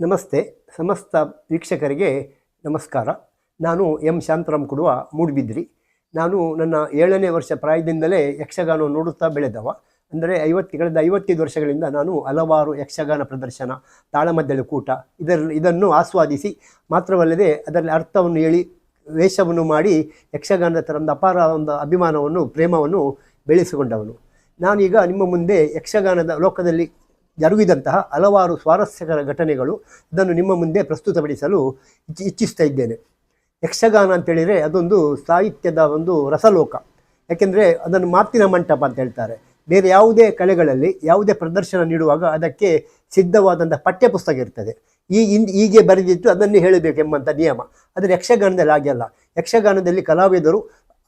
ನಮಸ್ತೆ. ಸಮಸ್ತ ವೀಕ್ಷಕರಿಗೆ ನಮಸ್ಕಾರ. ನಾನು ಎಂ. ಶಾಂತರಾಮ್ ಕೊಡುವ ಮೂಡುಬಿದ್ರಿ ನಾನು ನನ್ನ ಏಳನೇ ವರ್ಷ ಪ್ರಾಯದಿಂದಲೇ ಯಕ್ಷಗಾನ ನೋಡುತ್ತಾ ಬೆಳೆದವ. ಅಂದರೆ ಐವತ್ತು ಕಳೆದ ಐವತ್ತೈದು ವರ್ಷಗಳಿಂದ ನಾನು ಹಲವಾರು ಯಕ್ಷಗಾನ ಪ್ರದರ್ಶನ, ತಾಳಮದ್ದಳೆ ಕೂಟ, ಇದರ, ಇದನ್ನು ಆಸ್ವಾದಿಸಿ, ಮಾತ್ರವಲ್ಲದೆ ಅದರಲ್ಲಿ ಅರ್ಥವನ್ನು ಹೇಳಿ, ವೇಷವನ್ನು ಮಾಡಿ, ಯಕ್ಷಗಾನದ ಥರ ಒಂದು ಅಪಾರ ಒಂದು ಅಭಿಮಾನವನ್ನು, ಪ್ರೇಮವನ್ನು ಬೆಳೆಸಿಕೊಂಡವನು. ನಾನೀಗ ನಿಮ್ಮ ಮುಂದೆ ಯಕ್ಷಗಾನದ ಲೋಕದಲ್ಲಿ ಜರುಗಿದಂತಹ ಹಲವಾರು ಸ್ವಾರಸ್ಯಕರ ಘಟನೆಗಳು ಇದನ್ನು ನಿಮ್ಮ ಮುಂದೆ ಪ್ರಸ್ತುತಪಡಿಸಲು ಇಚ್ಛಿ ಇಚ್ಛಿಸ್ತಾ ಇದ್ದೇನೆ. ಯಕ್ಷಗಾನ ಅಂತೇಳಿದರೆ ಅದೊಂದು ಸಾಹಿತ್ಯದ ಒಂದು ರಸಲೋಕ. ಯಾಕೆಂದರೆ ಅದನ್ನು ಮಾತಿನ ಮಂಟಪ ಅಂತ ಹೇಳ್ತಾರೆ. ಬೇರೆ ಯಾವುದೇ ಕಲೆಗಳಲ್ಲಿ ಯಾವುದೇ ಪ್ರದರ್ಶನ ನೀಡುವಾಗ ಅದಕ್ಕೆ ಸಿದ್ಧವಾದಂಥ ಪಠ್ಯಪುಸ್ತಕ ಇರ್ತದೆ. ಈ ಹಿಂದ್ ಹೀಗೆ ಬರೆದಿತ್ತು ಅದನ್ನೇ ಹೇಳಬೇಕೆಂಬಂಥ ನಿಯಮ. ಆದರೆ ಯಕ್ಷಗಾನದಲ್ಲಿ ಹಾಗೆಲ್ಲ ಯಕ್ಷಗಾನದಲ್ಲಿ ಕಲಾವಿದರು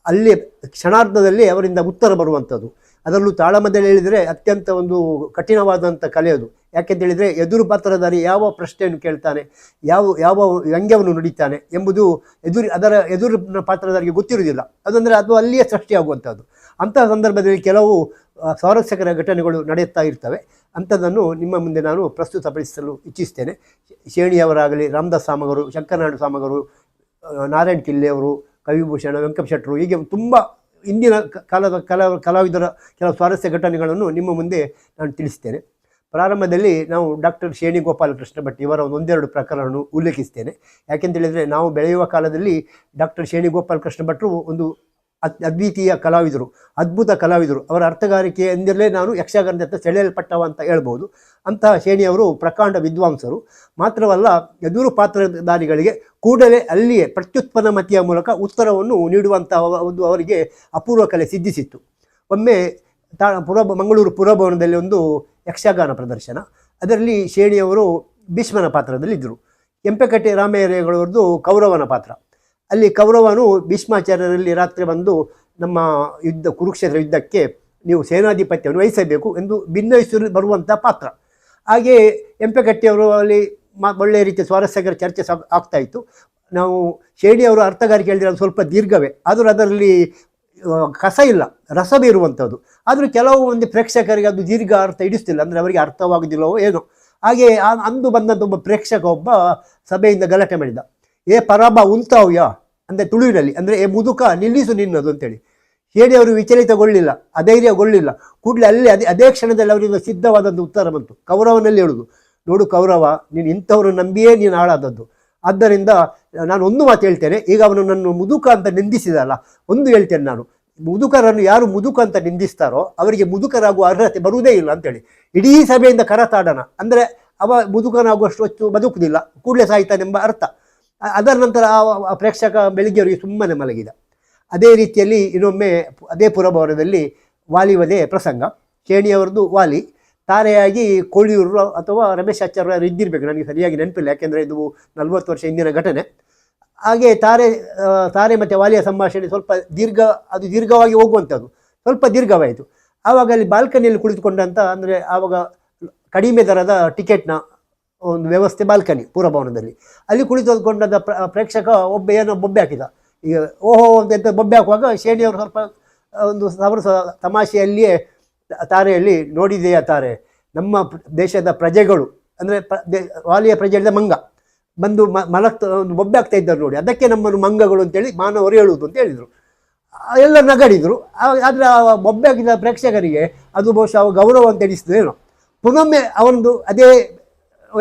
ಅಲ್ಲಿ ಕ್ಷಣಾರ್ಧದಲ್ಲಿ ಅವರಿಂದ ಉತ್ತರ ಬರುವಂಥದ್ದು. ಅದರಲ್ಲೂ ತಾಳಮದಲ್ಲಿ ಹೇಳಿದರೆ ಅತ್ಯಂತ ಒಂದು ಕಠಿಣವಾದಂಥ ಕಲೆ ಅದು. ಯಾಕೆಂತ ಹೇಳಿದರೆ ಎದುರು ಪಾತ್ರಧಾರಿ ಯಾವ ಪ್ರಶ್ನೆಯನ್ನು ಕೇಳ್ತಾನೆ, ಯಾವ ಯಾವ ವ್ಯಂಗ್ಯವನ್ನು ನುಡಿತಾನೆ ಎಂಬುದು ಎದುರು, ಅದರ ಎದುರು ಪಾತ್ರಧಾರಿಗೆ ಗೊತ್ತಿರುವುದಿಲ್ಲ. ಅದಂದರೆ ಅದು ಅಲ್ಲಿಯೇ ಸೃಷ್ಟಿಯಾಗುವಂಥದ್ದು. ಅಂತಹ ಸಂದರ್ಭದಲ್ಲಿ ಕೆಲವು ಸ್ವಾರಸ್ಯಕರ ಘಟನೆಗಳು ನಡೆಯುತ್ತಾ ಇರ್ತವೆ. ಅಂಥದ್ದನ್ನು ನಿಮ್ಮ ಮುಂದೆ ನಾನು ಪ್ರಸ್ತುತಪಡಿಸಲು ಇಚ್ಛಿಸ್ತೇನೆ. ಶೇಣಿಯವರಾಗಲಿ, ರಾಮದಾಸ್ ಸಾಮಗರು ಶಂಕರನಾಡು ಸಾಮಗರು ನಾರಾಯಣ್ ಕಿಲ್ಲೆಯವರು ಕವಿಭೂಷಣ ವೆಂಕಟಶೆಟ್ಟರು ಹೀಗೆ ತುಂಬ ಇಂದಿನ ಕಾಲದ, ಕಲಾ, ಕಲಾವಿದರ ಕೆಲವು ಸ್ವಾರಸ್ಯ ಘಟನೆಗಳನ್ನು ನಿಮ್ಮ ಮುಂದೆ ನಾನು ತಿಳಿಸ್ತೇನೆ. ಪ್ರಾರಂಭದಲ್ಲಿ ನಾವು ಡಾಕ್ಟರ್ ಶೇಣಿ ಗೋಪಾಲಕೃಷ್ಣ ಭಟ್ ಇವರ ಒಂದು ಒಂದೆರಡು ಪ್ರಕರಣವನ್ನು ಉಲ್ಲೇಖಿಸ್ತೇನೆ. ಯಾಕೆಂತ ಹೇಳಿದರೆ ನಾವು ಬೆಳೆಯುವ ಕಾಲದಲ್ಲಿ ಡಾಕ್ಟರ್ ಶೇಣಿ ಗೋಪಾಲಕೃಷ್ಣ ಭಟ್ರು ಒಂದು ಅದ್ವಿತೀಯ ಕಲಾವಿದರು, ಅದ್ಭುತ ಕಲಾವಿದರು. ಅವರ ಅರ್ಥಗಾರಿಕೆ ಎಂದಿರಲೇ ನಾನು ಯಕ್ಷಗಾನದತ್ತ ಸೆಳೆಯಲ್ಪಟ್ಟವ ಅಂತ ಹೇಳ್ಬೋದು. ಅಂತಹ ಶ್ರೇಣಿಯವರು ಪ್ರಕಾಂಡ ವಿದ್ವಾಂಸರು. ಮಾತ್ರವಲ್ಲ ಎದುರು ಪಾತ್ರಧಾರಿಗಳಿಗೆ ಕೂಡಲೇ ಅಲ್ಲಿಯೇ ಪ್ರತ್ಯುತ್ಪನ್ನ ಮತಿಯ ಮೂಲಕ ಉತ್ತರವನ್ನು ನೀಡುವಂತಹ ಒಂದು ಅವರಿಗೆ ಅಪೂರ್ವ ಕಲೆ ಸಿದ್ಧಿಸಿತ್ತು. ಒಮ್ಮೆ ತಾ ಪುರ ಮಂಗಳೂರು ಪುರಭವನದಲ್ಲಿ ಒಂದು ಯಕ್ಷಗಾನ ಪ್ರದರ್ಶನ. ಅದರಲ್ಲಿ ಶ್ರೇಣಿಯವರು ಭೀಷ್ಮನ ಪಾತ್ರದಲ್ಲಿದ್ದರು. ಕೆಂಪೆಕಟ್ಟೆ ರಾಮಯ್ಯರೇಗಳವ್ರದ್ದು ಕೌರವನ ಪಾತ್ರ. ಅಲ್ಲಿ ಕೌರವನು ಭೀಷ್ಮಾಚಾರ್ಯರಲ್ಲಿ ರಾತ್ರಿ ಬಂದು ನಮ್ಮ ಯುದ್ಧ, ಕುರುಕ್ಷೇತ್ರ ಯುದ್ಧಕ್ಕೆ ನೀವು ಸೇನಾಧಿಪತ್ಯವನ್ನು ವಹಿಸಬೇಕು ಎಂದು ಭಿನ್ನಯಿಸಲು ಬರುವಂಥ ಪಾತ್ರ. ಹಾಗೆ ಎಂಪೆಕಟ್ಟಿಯವರು ಅಲ್ಲಿ ಮಾ ಒಳ್ಳೆಯ ರೀತಿಯ ಸ್ವಾರಸ್ಯಕರ ಚರ್ಚೆ ಆಗ್ತಾ ಇತ್ತು. ನಾವು ಶೇಣಿಯವರು ಅರ್ಥಗಾರಿಕೆ ಹೇಳಿದರೆ ಅದು ಸ್ವಲ್ಪ ದೀರ್ಘವೇ, ಆದರೂ ಅದರಲ್ಲಿ ಕಸ ಇಲ್ಲ, ರಸ ಬೀರುವಂಥದ್ದು. ಆದರೂ ಕೆಲವು ಒಂದು ಪ್ರೇಕ್ಷಕರಿಗೆ ಅದು ದೀರ್ಘ ಅರ್ಥ ಹಿಡಿಸ್ತಿಲ್ಲ, ಅಂದರೆ ಅವರಿಗೆ ಅರ್ಥವಾಗುವುದಿಲ್ಲವೋ ಏನೋ. ಹಾಗೆ ಅಂದು ಬಂದಂಥ ಒಬ್ಬ ಪ್ರೇಕ್ಷಕ ಒಬ್ಬ ಸಭೆಯಿಂದ ಗಲಾಟೆ ಮಾಡಿದ. ಏ ಪರಾಬ ಉಂತಾವ್ಯ? ಅಂದರೆ ತುಳುವಿನಲ್ಲಿ. ಅಂದರೆ ಏ ಮುದುಕ, ನಿಲ್ಲಿಸು ನಿನ್ನದು ಅಂತೇಳಿ. ಹೇಳಿ ಅವರು ವಿಚಲಿತಗೊಳ್ಳಿಲ್ಲ, ಅಧೈರ್ಯಗೊಳ್ಳಿಲ್ಲ. ಕೂಡಲೇ ಅಲ್ಲಿ ಅದೇ ಅದೇ ಕ್ಷಣದಲ್ಲಿ ಅವರಿಂದ ಸಿದ್ಧವಾದಂಥ ಉತ್ತರ ಬಂತು. ಕೌರವನಲ್ಲಿ ಹೇಳುದು, ನೋಡು ಕೌರವ, ನೀನು ಇಂಥವ್ರು ನಂಬಿಯೇ ನೀನು ಹಾಳಾದದ್ದು. ಆದ್ದರಿಂದ ನಾನು ಒಂದು ಮಾತು ಹೇಳ್ತೇನೆ, ಈಗ ಅವನು ನನ್ನ ಮುದುಕ ಅಂತ ನಿಂದಿಸಿದಲ್ಲ ಒಂದು ಹೇಳ್ತೇನೆ ನಾನು. ಮುದುಕರನ್ನು ಯಾರು ಮುದುಕ ಅಂತ ನಿಂದಿಸ್ತಾರೋ, ಅವರಿಗೆ ಮುದುಕರಾಗುವ ಅರ್ಹತೆ ಬರುವುದೇ ಇಲ್ಲ ಅಂತೇಳಿ. ಇಡೀ ಸಭೆಯಿಂದ ಕರತಾಡನ. ಅಂದರೆ ಅವ ಮುದುಕನಾಗುವಷ್ಟು ಹೊತ್ತು ಬದುಕುದಿಲ್ಲ. ಕೂಡಲೇ ಸಾಯ್ತಾನೆಂಬ ಅರ್ಥ. ಅದರ ನಂತರ ಆ- ಪ್ರೇಕ್ಷಕ ಬೆಳಿಗ್ಗೆಯವರಿಗೆ ಸುಮ್ಮನೆ ಮಲಗಿದ. ಅದೇ ರೀತಿಯಲ್ಲಿ ಇನ್ನೊಮ್ಮೆ ಅದೇ ಪುರಭವನದಲ್ಲಿ ವಾಲಿ ವಧೆ ಪ್ರಸಂಗ ಕೇಣಿಯವರದ್ದು ವಾಲಿ. ತಾರೆಯಾಗಿ ಕೋಳಿಯೂರು ಅಥವಾ ರಮೇಶ್ ಆಚಾರ್ಯ ಇದ್ದಿರಬೇಕು. ನನಗೆ ಸರಿಯಾಗಿ ನೆನಪಿಲ್ಲ. ಯಾಕೆಂದರೆ ಇದು ನಲವತ್ತು ವರ್ಷ ಹಿಂದಿನ ಘಟನೆ. ಹಾಗೆ ತಾರೆ ತಾರೆ ಮತ್ತು ವಾಲಿಯ ಸಂಭಾಷಣೆ ಸ್ವಲ್ಪ ದೀರ್ಘ, ಅದು ದೀರ್ಘವಾಗಿ ಹೋಗುವಂಥದ್ದು. ಸ್ವಲ್ಪ ದೀರ್ಘವಾಯಿತು. ಆವಾಗ ಅಲ್ಲಿ ಬಾಲ್ಕನಿಯಲ್ಲಿ ಕುಳಿತುಕೊಂಡಂತ ಅಂದರೆ ಆವಾಗ ಕಡಿಮೆ ದರದ ಟಿಕೆಟ್ನ ಒಂದು ವ್ಯವಸ್ಥೆ ಬಾಲ್ಕನಿ ಪೂರ್ವಭವನದಲ್ಲಿ ಅಲ್ಲಿ ಕುಳಿತುಕೊಂಡಂಥ ಪ್ರ, ಪ್ರೇಕ್ಷಕ ಒಬ್ಬ ಏನೋ ಬೊಬ್ಬೆ ಹಾಕಿದ. ಈಗ ಓಹೋ ಅಂತ ಎಂತ ಬೊಬ್ಬೆ ಹಾಕುವಾಗ ಶೇಣಿಯವರು ಸ್ವಲ್ಪ ಒಂದು ಸಾವಿರ ತಮಾಷೆಯಲ್ಲಿಯೇ ತಾರೆಯಲ್ಲಿ ನೋಡಿದೆಯಾ ತಾರೆ. ನಮ್ಮ ದೇಶದ ಪ್ರಜೆಗಳು, ಅಂದರೆ ವಾಲಿಯ ಪ್ರಜೆ ಹೇಳಿದ ಮಂಗ, ಬಂದು ಮ ಒಂದು ಬೊಬ್ಬೆ ಆಗ್ತಾ ಇದ್ದಾರೆ ನೋಡಿ. ಅದಕ್ಕೆ ನಮ್ಮನ್ನು ಮಂಗಗಳು ಅಂತೇಳಿ ಮಾನವರು ಹೇಳುವುದು ಅಂತ ಹೇಳಿದರು. ಎಲ್ಲ ನಗಡಿದರು. ಆದರೆ ಆ ಬೊಬ್ಬೆ ಹಾಕಿದ ಪ್ರೇಕ್ಷಕರಿಗೆ ಅದು ಬಹುಶಃ ಗೌರವ ಅಂತ ಎಣಿಸಿದ್ರು ಪುನೊಮ್ಮೆ ಅವನದು ಅದೇ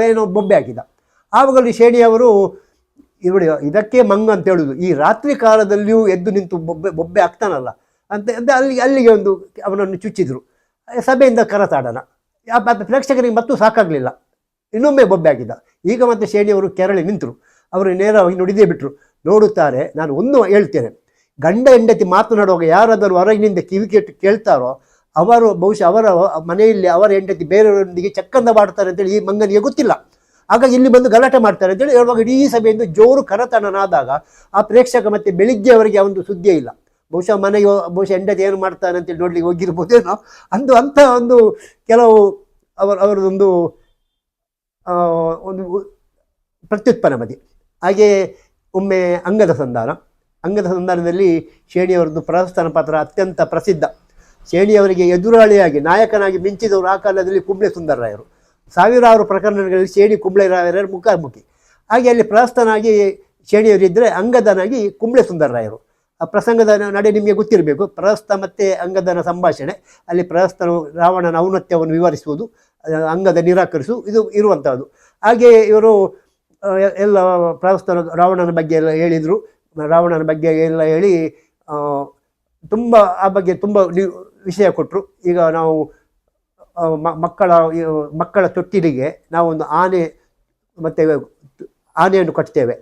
ಏನೋ ಬೊಬ್ಬೆ ಹಾಕಿದ. ಆವಾಗಲೂ ಶೇಣಿಯವರು ನೋಡಿ, ಇದಕ್ಕೆ ಮಂಗ ಅಂತ ಹೇಳುದು. ಈ ರಾತ್ರಿ ಕಾಲದಲ್ಲಿಯೂ ಎದ್ದು ನಿಂತು ಬೊಬ್ಬೆ ಬೊಬ್ಬೆ ಆಗ್ತಾನಲ್ಲ ಅಂತ ಅಂತ ಅಲ್ಲಿಗೆ ಅಲ್ಲಿಗೆ ಒಂದು ಅವನನ್ನು ಚುಚ್ಚಿದ್ರು. ಸಭೆಯಿಂದ ಕರತಾಡನ. ಪ್ರೇಕ್ಷಕರಿಗೆ ಮತ್ತೂ ಸಾಕಾಗಲಿಲ್ಲ. ಇನ್ನೊಮ್ಮೆ ಬೊಬ್ಬೆ ಹಾಕಿದ. ಈಗ ಮತ್ತೆ ಶೇಣಿಯವರು ಕೆರಳಿ ನಿಂತರು. ಅವರು ನೇರವಾಗಿ ನುಡಿದೇ ಬಿಟ್ಟರು ನೋಡುತ್ತಾರೆ, ನಾನು ಒಂದು ಹೇಳ್ತೇನೆ. ಗಂಡ ಹೆಂಡತಿ ಮಾತನಾಡುವಾಗ ಯಾರಾದರೂ ಹೊರಗಿನಿಂದ ಕಿವಿ ಕೇಳ್ತಾರೋ ಅವರು ಬಹುಶಃ ಅವರ ಮನೆಯಲ್ಲಿ ಅವರ ಹೆಂಡತಿ ಬೇರೆಯವರೊಂದಿಗೆ ಚಕ್ಕಂದ ಮಾಡ್ತಾರೆ ಅಂತೇಳಿ ಈ ಮಂಗನಿಗೆ ಗೊತ್ತಿಲ್ಲ. ಹಾಗಾಗಿ ಇಲ್ಲಿ ಬಂದು ಗಲಾಟೆ ಮಾಡ್ತಾರೆ ಅಂತೇಳಿ ಹೇಳುವಾಗ ಇಡೀ ಸಭೆಯಿಂದ ಜೋರು ಕರತನನಾದಾಗ ಆ ಪ್ರೇಕ್ಷಕ ಮತ್ತೆ ಬೆಳಿಗ್ಗೆ ಅವರಿಗೆ ಒಂದು ಸುದ್ದಿಯೇ ಇಲ್ಲ. ಬಹುಶಃ ಮನೆಗೆ ಬಹುಶಃ ಹೆಂಡತಿ ಏನು ಮಾಡ್ತಾರೆ ಅಂತೇಳಿ ನೋಡ್ಲಿಕ್ಕೆ ಹೋಗಿರ್ಬೋದೇನೋ. ಅಂದು ಅಂಥ ಒಂದು ಕೆಲವು ಅವರ, ಅವರದೊಂದು ಒಂದು ಪ್ರತ್ಯುತ್ಪನ್ನ ಬದಿ ಹಾಗೆ ಒಮ್ಮೆ ಅಂಗದ ಸಂಧಾನ. ಅಂಗದ ಸಂಧಾನದಲ್ಲಿ ಶೇಣಿಯವರದ್ದು ಪ್ರಸ್ಥಾನ ಪಾತ್ರ ಅತ್ಯಂತ ಪ್ರಸಿದ್ಧ. ಶೇಣಿಯವರಿಗೆ ಎದುರಾಳಿಯಾಗಿ ನಾಯಕನಾಗಿ ಮಿಂಚಿದವರು ಆ ಕಾಲದಲ್ಲಿ ಕುಂಬ್ಳೆ ಸುಂದರರಾಯರು ಸಾವಿರಾರು ಪ್ರಕರಣಗಳಲ್ಲಿ ಶೇಣಿ ಕುಂಬ್ಳೆ ರಾಯರ ಮುಖಾಮುಖಿ. ಹಾಗೆ ಅಲ್ಲಿ ಪ್ರಾಸ್ತನಾಗಿ ಶೇಣಿಯವರಿದ್ದರೆ ಅಂಗದನಾಗಿ ಕುಂಬ್ಳೆ ಸುಂದರರಾಯರು ಆ ಪ್ರಸಂಗದ ನಡೆ ನಿಮಗೆ ಗೊತ್ತಿರಬೇಕು. ಪ್ರಹಸ್ತ ಮತ್ತು ಅಂಗದನ ಸಂಭಾಷಣೆ. ಅಲ್ಲಿ ಪ್ರಹಸ್ತನು ರಾವಣನ ಔನ್ನತ್ಯವನ್ನು ವಿವರಿಸುವುದು ಅಂಗದ ನಿರಾಕರಿಸು, ಇದು ಇರುವಂಥದ್ದು ಹಾಗೆ ಇವರು ಎಲ್ಲ ಪ್ರಹಸ್ತನ ರಾವಣನ ಬಗ್ಗೆ ಎಲ್ಲ ಹೇಳಿದರು. ರಾವಣನ ಬಗ್ಗೆ ಎಲ್ಲ ಹೇಳಿ ತುಂಬ, ಆ ಬಗ್ಗೆ ತುಂಬ ವಿಷಯ ಕೊಟ್ಟರು ಈಗ ನಾವು ಮಕ್ಕಳ ಮಕ್ಕಳ ತೊಟ್ಟಿಲಿಗೆ ನಾವೊಂದು ಆನೆ, ಮತ್ತು ಆನೆಯನ್ನು ಕಟ್ತೇವೆ.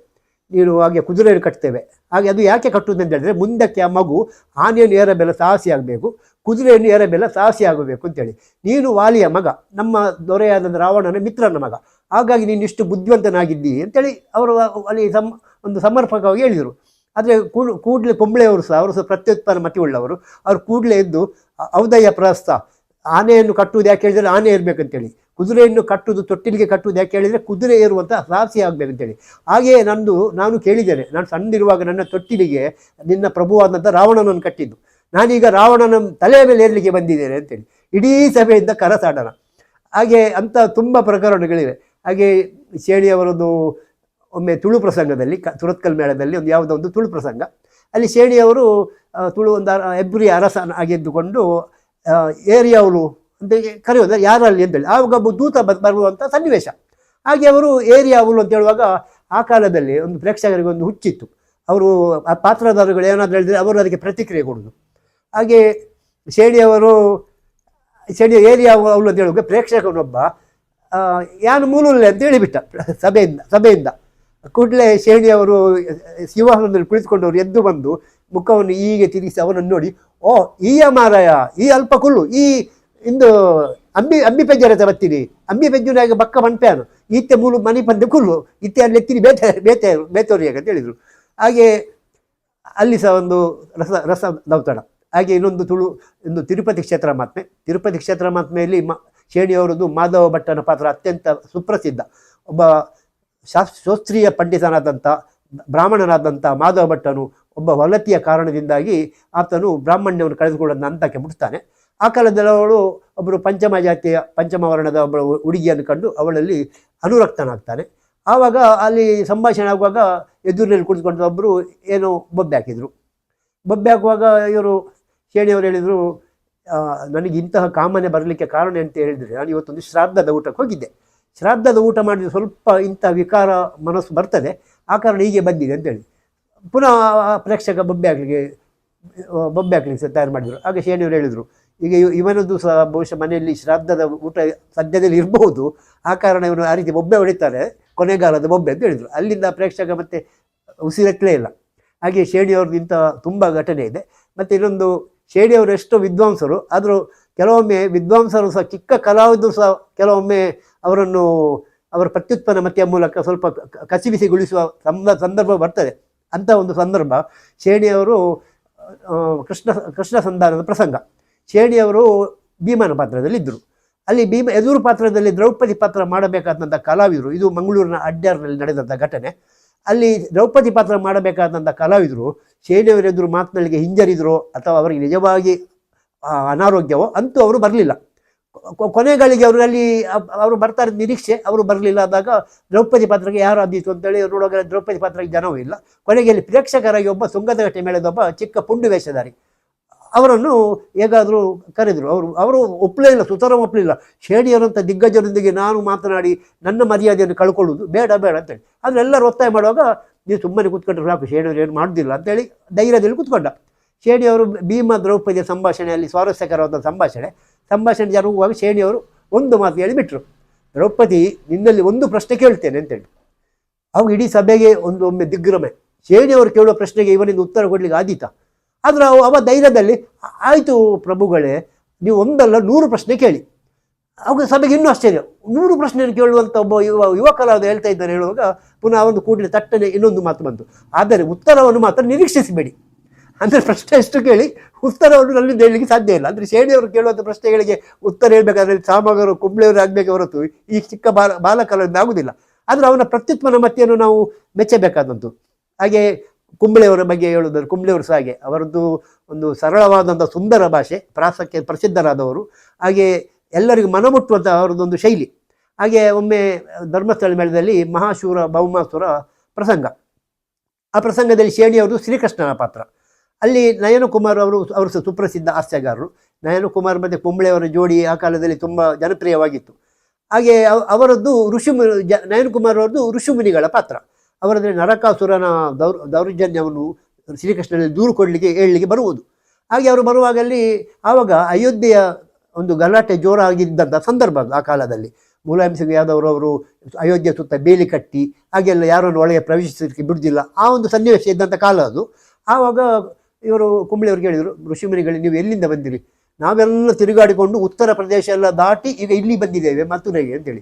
ನೀನು ಹಾಗೆ ಕುದುರೆಯನ್ನು ಕಟ್ತೇವೆ. ಹಾಗೆ ಅದು ಯಾಕೆ ಕಟ್ಟುವುದು ಅಂತ ಹೇಳಿದ್ರೆ, ಮುಂದಕ್ಕೆ ಆ ಮಗು ಆನೆಯನ್ನು ಏರಬೆಲ್ಲ ಸಾಹಸಿ ಆಗಬೇಕು, ಕುದುರೆಯನ್ನು ಏರಬೆಲ್ಲ ಸಾಹಸಿ ಆಗಬೇಕು ಅಂತೇಳಿ ನೀನು ವಾಲಿಯ ಮಗ, ನಮ್ಮ ದೊರೆಯಾದ ರಾವಣನ ಮಿತ್ರನ ಮಗ, ಹಾಗಾಗಿ ನೀನು ಇಷ್ಟು ಬುದ್ಧಿವಂತನಾಗಿದ್ದಿ ಅಂತೇಳಿ ಅವರು ಅಲ್ಲಿ ಸಮ, ಒಂದು ಸಮರ್ಪಕವಾಗಿ ಹೇಳಿದರು. ಆದರೆ ಕೂಡಲೇ ಕೊಂಬಳೆಯವರು ಸಹ, ಅವರು ಸಹ ಪ್ರತ್ಯುತ್ಪನ್ನ ಮತಿ ಉಳ್ಳವರು. ಅವರು ಕೂಡಲೇ ಎದ್ದು ಅ- ಔದಯ ಪ್ರಸ್ತ ಆನೆಯನ್ನು ಕಟ್ಟುವುದು ಯಾಕೆ ಹೇಳಿದರೆ ಆನೆ ಇರಬೇಕಂತೇಳಿ. ಕುದುರೆಯನ್ನು ಕಟ್ಟುವುದು, ತೊಟ್ಟಿಲಿಗೆ ಕಟ್ಟುವುದು ಯಾಕೆ ಹೇಳಿದರೆ ಕುದುರೆ ಇರುವಂಥ ಸಾಹಸಿ ಆಗಬೇಕಂತೇಳಿ. ಹಾಗೆಯೇ ನಂದು, ನಾನು ಕೇಳಿದ್ದೇನೆ, ನಾನು ಸಣ್ಣದಿರುವಾಗ ನನ್ನ ತೊಟ್ಟಿಲಿಗೆ ನಿನ್ನ ಪ್ರಭುವಾದಂಥ ರಾವಣನನ್ನು ಕಟ್ಟಿದ್ದು. ನಾನೀಗ ರಾವಣನ ತಲೆಯ ಮೇಲೆ ಏರಲಿಕ್ಕೆ ಬಂದಿದ್ದೇನೆ ಅಂತೇಳಿ. ಇಡೀ ಸಭೆಯಿಂದ ಕರಸಾಡನ. ಹಾಗೆ ಅಂಥ ತುಂಬ ಪ್ರಕರಣಗಳಿವೆ. ಹಾಗೆ ಶೇಣಿಯವರದ್ದು ಒಮ್ಮೆ ತುಳು ಪ್ರಸಂಗದಲ್ಲಿ, ಕ, ತುರತ್ಕಲ್ ಮೇಳದಲ್ಲಿ ಒಂದು ಯಾವುದೋ ಒಂದು ತುಳು ಪ್ರಸಂಗ. ಅಲ್ಲಿ ಶೇಣಿಯವರು ತುಳು ಒಂದು ಹೆಬ್ರಿ ಅರಸನ ಆಗಿದ್ದುಕೊಂಡು ಏರಿಯಾವಳು ಅಂತ ಕರೆಯೋದು ಯಾರಲ್ಲಿ ಅಂತೇಳಿ. ಆವಾಗ ಒಬ್ಬ ದೂತ ಬ ಬರುವಂಥ ಸನ್ನಿವೇಶ. ಹಾಗೆ ಅವರು ಏರಿಯಾವಳು ಅಂತ ಹೇಳುವಾಗ ಆ ಕಾಲದಲ್ಲಿ ಒಂದು ಪ್ರೇಕ್ಷಕರಿಗೆ ಒಂದು ಹುಚ್ಚಿತ್ತು. ಅವರು ಆ ಪಾತ್ರಧಾರಿಗಳು ಏನಾದರೂ ಹೇಳಿದರೆ ಅವರು ಅದಕ್ಕೆ ಪ್ರತಿಕ್ರಿಯೆ ಕೊಡೋದು. ಹಾಗೆ ಶೇಡಿಯವರು ಶೇಡಿಯ ಏರಿಯಾ ಅವಳು ಅಂತ ಹೇಳುವಾಗ ಪ್ರೇಕ್ಷಕನೊಬ್ಬ ಯಾನು ಮೂಲುಲ್ಲೆ ಅಂತ ಹೇಳಿಬಿಟ್ಟ ಸಭೆಯಿಂದ ಸಭೆಯಿಂದ. ಕೂಡಲೇ ಶೇಣಿಯವರು ಸಿಂಹಾಸನದಲ್ಲಿ ಕುಳಿತುಕೊಂಡವರು ಎದ್ದು ಬಂದು ಮುಖವನ್ನು ಹೀಗೆ ತಿರುಗಿಸಿ ಅವನನ್ನು ನೋಡಿ, ಓ ಈಯ ಮಾರಾಯ ಈ ಅಲ್ಪ ಕುಲ್ಲು ಈ ಇಂದು ಅಂಬಿ ಅಂಬಿ ಪೆಜ್ಜರತ ಬತ್ತೀರಿ ಅಂಬಿ ಪೆಜ್ಜುನಾಗ ಬಕ್ಕ ಮಣ್ಪ್ಯಾನು ಈತೆ ಮೂಲು ಮನೆ ಪಂದೆ ಕುಲ್ಲು ಇತ್ತೆ ಅಲ್ಲಿ ಎತ್ತಿರಿ, ಬೇತೆ ಬೇತೆ, ಬೇತೋರಿಯಾಗ ಅಂತ ಹೇಳಿದರು. ಹಾಗೆ ಅಲ್ಲಿ ಸಹ ಒಂದು ರಸ ರಸ ದೌತಣ. ಹಾಗೆ ಇನ್ನೊಂದು ತುಳು, ಒಂದು ತಿರುಪತಿ ಕ್ಷೇತ್ರ ಮಹಾತ್ಮೆ. ತಿರುಪತಿ ಕ್ಷೇತ್ರ ಮಹಾತ್ಮೆಯಲ್ಲಿ ಮ ಶೇಣಿಯವರದ್ದು ಮಾಧವ ಭಟ್ಟನ ಪಾತ್ರ ಅತ್ಯಂತ ಸುಪ್ರಸಿದ್ಧ. ಒಬ್ಬ ಶಾಸ್, ಶಾಸ್ತ್ರೀಯ ಪಂಡಿತನಾದಂಥ ಬ್ರಾಹ್ಮಣನಾದಂಥ ಮಾಧವ ಭಟ್ಟನು ಒಬ್ಬ ವಲತಿಯ ಕಾರಣದಿಂದಾಗಿ ಆತನು ಬ್ರಾಹ್ಮಣ್ಯವನ್ನು ಕಳೆದುಕೊಳ್ಳೋದನ್ನ ಹಂತಕ್ಕೆ ಮುಟ್ತಾನೆ. ಆ ಕಾಲದಲ್ಲಿ ಅವಳು ಒಬ್ಬರು ಪಂಚಮ ಜಾತಿಯ, ಪಂಚಮ ವರ್ಣದ ಒಬ್ಬ ಹುಡುಗಿಯನ್ನು ಕಂಡು ಅವಳಲ್ಲಿ ಅನುರಕ್ತನಾಗ್ತಾನೆ. ಆವಾಗ ಅಲ್ಲಿ ಸಂಭಾಷಣೆ ಆಗುವಾಗ ಎದುರಿನಲ್ಲಿ ಕುಳಿತುಕೊಂಡ ಒಬ್ಬರು ಏನೋ ಬೊಬ್ಬೆ ಹಾಕಿದರು. ಬೊಬ್ಬೆ ಹಾಕುವಾಗ ಇವರು ಶೇಣಿಯವರು ಹೇಳಿದರು ನನಗೆ ಇಂತಹ ಕಾಮನೆ ಬರಲಿಕ್ಕೆ ಕಾರಣ ಅಂತ ಹೇಳಿದರೆ, ನಾನು ಇವತ್ತೊಂದು ಶ್ರಾದ್ದದ ಊಟಕ್ಕೆ ಹೋಗಿದ್ದೆ. ಶ್ರಾದ್ದದ ಊಟ ಮಾಡಿದ್ರೆ ಸ್ವಲ್ಪ ಇಂಥ ವಿಕಾರ ಮನಸ್ಸು ಬರ್ತದೆ, ಆ ಕಾರಣ ಹೀಗೆ ಬಂದಿದೆ ಅಂತೇಳಿ ಪುನಃ ಪ್ರೇಕ್ಷಕ ಬೊಬ್ಬೆ ಹಾಕ್ಲಿಕ್ಕೆ ಬೊಬ್ಬೆ ಹಾಕ್ಲಿಕ್ಕೆ ಸಹ ತಯಾರು ಮಾಡಿದರು. ಆಗ ಶೇಣಿಯವರು ಹೇಳಿದರು, ಈಗ ಇವ- ಇವನದ್ದು ಸಹ ಬಹುಶಃ ಮನೆಯಲ್ಲಿ ಶ್ರಾದ್ದದ ಊಟ ಸದ್ಯದಲ್ಲಿ ಇರಬಹುದು ಆ ಕಾರಣ ಇವನು ಆ ರೀತಿ ಬೊಬ್ಬೆ ಹೊಡಿತಾರೆ ಕೊನೆಗಾಲದ ಬೊಬ್ಬೆ ಅಂತ ಹೇಳಿದರು. ಅಲ್ಲಿಂದ ಪ್ರೇಕ್ಷಕ ಮತ್ತೆ ಉಸಿರಟ್ಲೇ ಇಲ್ಲ. ಹಾಗೆ ಶೇಣಿಯವ್ರದ್ದು ಇಂಥ ತುಂಬ ಘಟನೆ ಇದೆ. ಮತ್ತು ಇನ್ನೊಂದು ಶೇಣಿಯವರು ಎಷ್ಟೋ ವಿದ್ವಾಂಸರು, ಆದರೂ ಕೆಲವೊಮ್ಮೆ ವಿದ್ವಾಂಸರು ಸಹ ಚಿಕ್ಕ ಕಲಾವಿದರು ಸಹ ಕೆಲವೊಮ್ಮೆ ಅವರನ್ನು, ಅವರ ಪ್ರತ್ಯುತ್ಪನ್ನ ಮತಿಯ ಮೂಲಕ ಸ್ವಲ್ಪ ಕಸಿಬಿಸಿಗೊಳಿಸುವ ಸಂದ, ಸಂದರ್ಭ ಬರ್ತದೆ. ಅಂಥ ಒಂದು ಸಂದರ್ಭ, ಶೇಣಿಯವರು ಕೃಷ್ಣ ಕೃಷ್ಣ ಸಂಧಾನದ ಪ್ರಸಂಗ. ಶೇಣಿಯವರು ಭೀಮನ ಪಾತ್ರದಲ್ಲಿ ಇದ್ದರು. ಅಲ್ಲಿ ಭೀಮ ಎದುರು ಪಾತ್ರದಲ್ಲಿ ದ್ರೌಪದಿ ಪಾತ್ರ ಮಾಡಬೇಕಾದಂಥ ಕಲಾವಿದರು, ಇದು ಮಂಗಳೂರಿನ ಅಡ್ಯಾರ್ನಲ್ಲಿ ನಡೆದಂಥ ಘಟನೆ. ಅಲ್ಲಿ ದ್ರೌಪದಿ ಪಾತ್ರ ಮಾಡಬೇಕಾದಂಥ ಕಲಾವಿದರು ಶೇಣಿಯವರೆದುರು ಮಾತಿನಲ್ಲಿಗೆ ಹಿಂಜರಿದರೋ ಅಥವಾ ಅವರಿಗೆ ನಿಜವಾಗಿ ಅನಾರೋಗ್ಯವೋ ಅಂತೂ ಅವರು ಬರಲಿಲ್ಲ. ಕೊನೆಗಳಿಗೆ ಅವರಲ್ಲಿ ಅವರು ಬರ್ತಾರೆ ನಿರೀಕ್ಷೆ, ಅವರು ಬರಲಿಲ್ಲ ಆದಾಗ ದ್ರೌಪದಿ ಪಾತ್ರಕ್ಕೆ ಯಾರು ಆದೀತು ಅಂತೇಳಿ ನೋಡುವಾಗ ದ್ರೌಪದಿ ಪಾತ್ರಕ್ಕೆ ಜನವೂ ಇಲ್ಲ. ಕೊನೆಗೆ ಅಲ್ಲಿ ಪ್ರೇಕ್ಷಕರಾಗಿ ಒಬ್ಬ ಸುಂಗದಗಟ್ಟೆ ಮೇಳದ ಒಬ್ಬ ಚಿಕ್ಕ ಪುಂಡು ವೇಷಧಾರಿ. ಅವರನ್ನು ಹೇಗಾದರೂ ಕರೆದರು. ಅವರು ಅವರು ಒಪ್ಪಲೇ ಇಲ್ಲ, ಸುತರ ಒಪ್ಪಲಿಲ್ಲ. ಶೇಡಿಯರಂಥ ದಿಗ್ಗಜರೊಂದಿಗೆ ನಾನು ಮಾತನಾಡಿ ನನ್ನ ಮರ್ಯಾದೆಯನ್ನು ಕಳ್ಕೊಳ್ಳೋದು ಬೇಡ ಬೇಡ ಅಂತೇಳಿ. ಆದರೆ ಎಲ್ಲರೂ ಒತ್ತಾಯ ಮಾಡುವಾಗ, ನೀವು ಸುಮ್ಮನೆ ಕೂತ್ಕೊಂಡ್ರೆ ಸಾಕು, ಶೇಡಿಯವರು ಏನು ಮಾಡೋದಿಲ್ಲ ಅಂತೇಳಿ ಧೈರ್ಯದಲ್ಲಿ ಕೂತ್ಕೊಂಡ. ಶೇಡಿಯವರು ಭೀಮ ದ್ರೌಪದಿಯ ಸಂಭಾಷಣೆಯಲ್ಲಿ ಸ್ವಾರಸ್ಯಕರವಾದ ಸಂಭಾಷಣೆ. ಸಂಭಾಷಣೆ ಜರುಗುವಾಗ ಶೇಣಿಯವರು ಒಂದು ಮಾತು ಹೇಳಿಬಿಟ್ರು ದ್ರೌಪದಿ, ನಿನ್ನಲ್ಲಿ ಒಂದು ಪ್ರಶ್ನೆ ಕೇಳ್ತೇನೆ ಅಂತೇಳಿ ಅವಾಗ ಇಡೀ ಸಭೆಗೆ ಒಂದು ಒಮ್ಮೆ ಶ್ರೇಣಿಯವರು ಶೇಣಿಯವರು ಕೇಳುವ ಪ್ರಶ್ನೆಗೆ ಇವನಿಂದ ಉತ್ತರ ಕೊಡಲಿಕ್ಕೆ ಆದೀತ. ಆದರೆ ಅವ ಅವ ಧೈರ್ಯದಲ್ಲಿ ಆಯಿತು ಪ್ರಭುಗಳೇ, ನೀವು ಒಂದಲ್ಲ, ನೂರು ಪ್ರಶ್ನೆ ಕೇಳಿ. ಅವಾಗ ಸಭೆಗೆ ಇನ್ನೂ ಆಶ್ಚರ್ಯ. ನೂರು ಪ್ರಶ್ನೆಯನ್ನು ಕೇಳುವಂಥ ಒಬ್ಬ ಯುವ ಯುವಕರಾದ ಹೇಳ್ತಾ ಇದ್ದಾರೆ ಹೇಳುವಾಗ ಪುನಃ ಒಂದು ಕೂಡಲೇ ತಟ್ಟನೆ ಇನ್ನೊಂದು ಮಾತು ಬಂತು. ಆದರೆ ಉತ್ತರವನ್ನು ಮಾತ್ರ ನಿರೀಕ್ಷಿಸಬೇಡಿ. ಅಂದರೆ ಪ್ರಶ್ನೆ ಎಷ್ಟು ಕೇಳಿ ಉತ್ತರವನ್ನು ನನ್ನಿಂದ ಹೇಳಲಿಕ್ಕೆ ಸಾಧ್ಯ ಇಲ್ಲ. ಅಂದರೆ ಶೇಣಿಯವರು ಕೇಳುವಂಥ ಪ್ರಶ್ನೆಗಳಿಗೆ ಉತ್ತರ ಹೇಳಬೇಕಾದ್ರೆ ಸಾಮಗರು, ಕುಂಬ್ಳೆಯವರು ಆಗಬೇಕು ಹೊರತು ಈ ಚಿಕ್ಕ ಬಾಲ ಬಾಲಕಲಿಂದ ಆಗುವುದಿಲ್ಲ ಆದರೆ ಅವನ ಪ್ರತ್ಯುತ್ಪನ್ನ ಮತಿಯನ್ನು ನಾವು ಮೆಚ್ಚಬೇಕಾದಂತು. ಹಾಗೆ ಕುಂಬಳೆಯವರ ಬಗ್ಗೆ ಹೇಳುವುದಾದ್ರೆ ಕುಂಬಳೆಯವರು ಸಹ ಹಾಗೆ. ಅವರದ್ದು ಒಂದು ಸರಳವಾದಂಥ ಸುಂದರ ಭಾಷೆ, ಪ್ರಾಸಕ್ಕೆ ಪ್ರಸಿದ್ಧರಾದವರು. ಹಾಗೆ ಎಲ್ಲರಿಗೂ ಮನಮುಟ್ಟುವಂಥ ಅವರದ್ದೊಂದು ಶೈಲಿ. ಹಾಗೆ ಒಮ್ಮೆ ಧರ್ಮಸ್ಥಳ ಮೇಳದಲ್ಲಿ ಮಹಾಶೂರ, ಭೌಮಾಸುರ ಪ್ರಸಂಗ. ಆ ಪ್ರಸಂಗದಲ್ಲಿ ಶೇಣಿಯವರು ಶ್ರೀಕೃಷ್ಣನ ಪಾತ್ರ. ಅಲ್ಲಿ ನಯನಕುಮಾರ್ ಅವರು ಅವರು ಸಹ ಸುಪ್ರಸಿದ್ಧ ಹಾಸ್ಯಗಾರರು. ನಯನಕುಮಾರ್ ಮತ್ತು ಕುಂಬಳೆಯವರ ಜೋಡಿ ಆ ಕಾಲದಲ್ಲಿ ತುಂಬ ಜನಪ್ರಿಯವಾಗಿತ್ತು. ಹಾಗೆ ಅವ- ಅವರದ್ದು ಋಷಿಮು, ಜ ನಯನಕುಮಾರ್ ಅವರದ್ದು ಋಷಿಮುನಿಗಳ ಪಾತ್ರ. ಅವರಂದರೆ ನರಕಾಸುರನ ದೌರ್, ದೌರ್ಜನ್ಯವನ್ನು ಶ್ರೀಕೃಷ್ಣನಲ್ಲಿ ದೂರು ಕೊಡಲಿಕ್ಕೆ, ಹೇಳಲಿಕ್ಕೆ ಬರುವುದು. ಹಾಗೆ ಅವರು ಬರುವಾಗಲ್ಲಿ ಆವಾಗ ಅಯೋಧ್ಯೆಯ ಒಂದು ಗಲಾಟೆ ಜೋರಾಗಿದ್ದಂಥ ಸಂದರ್ಭ ಆ ಕಾಲದಲ್ಲಿ. ಮುಲಾಯಂ ಸಿಂಗ್ ಯಾದವ್ ಅವರು ಅಯೋಧ್ಯೆ ಸುತ್ತ ಬೇಲಿ ಕಟ್ಟಿ, ಹಾಗೆಲ್ಲ ಯಾರನ್ನು ಒಳಗೆ ಪ್ರವೇಶಿಸಲಿಕ್ಕೆ ಬಿಡುದಿಲ್ಲ ಆ ಒಂದು ಸನ್ನಿವೇಶ ಇದ್ದಂಥ ಕಾಲ ಅದು. ಆವಾಗ ಇವರು ಕುಂಬಳಿಯವ್ರಿಗೆ ಹೇಳಿದರು ಋಷಿಮುನಿಗಳು ನೀವು ಎಲ್ಲಿಂದ ಬಂದಿರಿ? ನಾವೆಲ್ಲ ತಿರುಗಾಡಿಕೊಂಡು ಉತ್ತರ ಪ್ರದೇಶ ಎಲ್ಲ ದಾಟಿ ಈಗ ಇಲ್ಲಿ ಬಂದಿದ್ದೇವೆ ಮಥುರೆಗೆ ಅಂತೇಳಿ.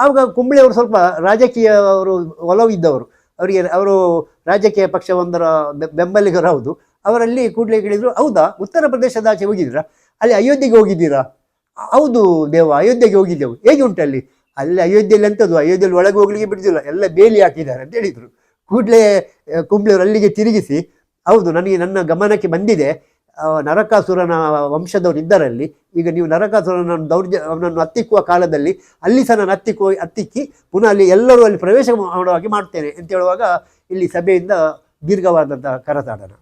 ಆವಾಗ ಕುಂಬಳಿಯವರು ಸ್ವಲ್ಪ ರಾಜಕೀಯ ಅವರು ಒಲವಿದ್ದವರು. ಅವರಿಗೆ ಅವರು ರಾಜಕೀಯ ಪಕ್ಷವೊಂದರ ಬೆಂಬಲಿಗರು ಹೌದು. ಅವರಲ್ಲಿ ಕೂಡಲೇ ಕೇಳಿದರು, ಹೌದಾ, ಉತ್ತರ ಪ್ರದೇಶದ ಆಚೆ ಹೋಗಿದ್ದೀರಾ? ಅಲ್ಲಿ ಅಯೋಧ್ಯೆಗೆ ಹೋಗಿದ್ದೀರಾ? ಹೌದು ದೇವ, ಅಯೋಧ್ಯೆಗೆ ಹೋಗಿದ್ದೆವು. ಹೇಗೆ ಉಂಟು ಅಲ್ಲಿ? ಅಲ್ಲಿ ಅಯೋಧ್ಯೆಯಲ್ಲಿ ಎಂಥದ್ದು ಅಯೋಧ್ಯೆಯಲ್ಲಿ ಒಳಗೆ ಹೋಗ್ಲಿಕ್ಕೆ ಬಿಡುದಿಲ್ಲ. ಎಲ್ಲ ಬೇಲಿ ಹಾಕಿದ್ದಾರೆ ಅಂತ ಹೇಳಿದರು. ಕೂಡಲೇ ಕುಂಬ್ಳಿಯವರು ಅಲ್ಲಿಗೆ ತಿರುಗಿಸಿ ಹೌದು, ನನಗೆ ನನ್ನ ಗಮನಕ್ಕೆ ಬಂದಿದೆ. ನರಕಾಸುರನ ವಂಶದವರು ಇದ್ದರಲ್ಲಿ, ಈಗ ನೀವು ನರಕಾಸುರನ ದೌರ್ಜ, ಅವನನ್ನು ಹತ್ತಿಕ್ಕುವ ಕಾಲದಲ್ಲಿ, ಅಲ್ಲಿ ಸಹ ನಾನು ಹತ್ತಿಕ್ಕುವ ಹತ್ತಿಕ್ಕಿ ಪುನಃ ಅಲ್ಲಿ ಎಲ್ಲರೂ ಅಲ್ಲಿ ಪ್ರವೇಶ ಮಾಡುವ ಹಾಗೆ ಮಾಡ್ತೇನೆ ಅಂತ ಹೇಳುವಾಗ, ಇಲ್ಲಿ ಸಭೆಯಿಂದ ದೀರ್ಘವಾದಂಥ ಕರತಾಡನ.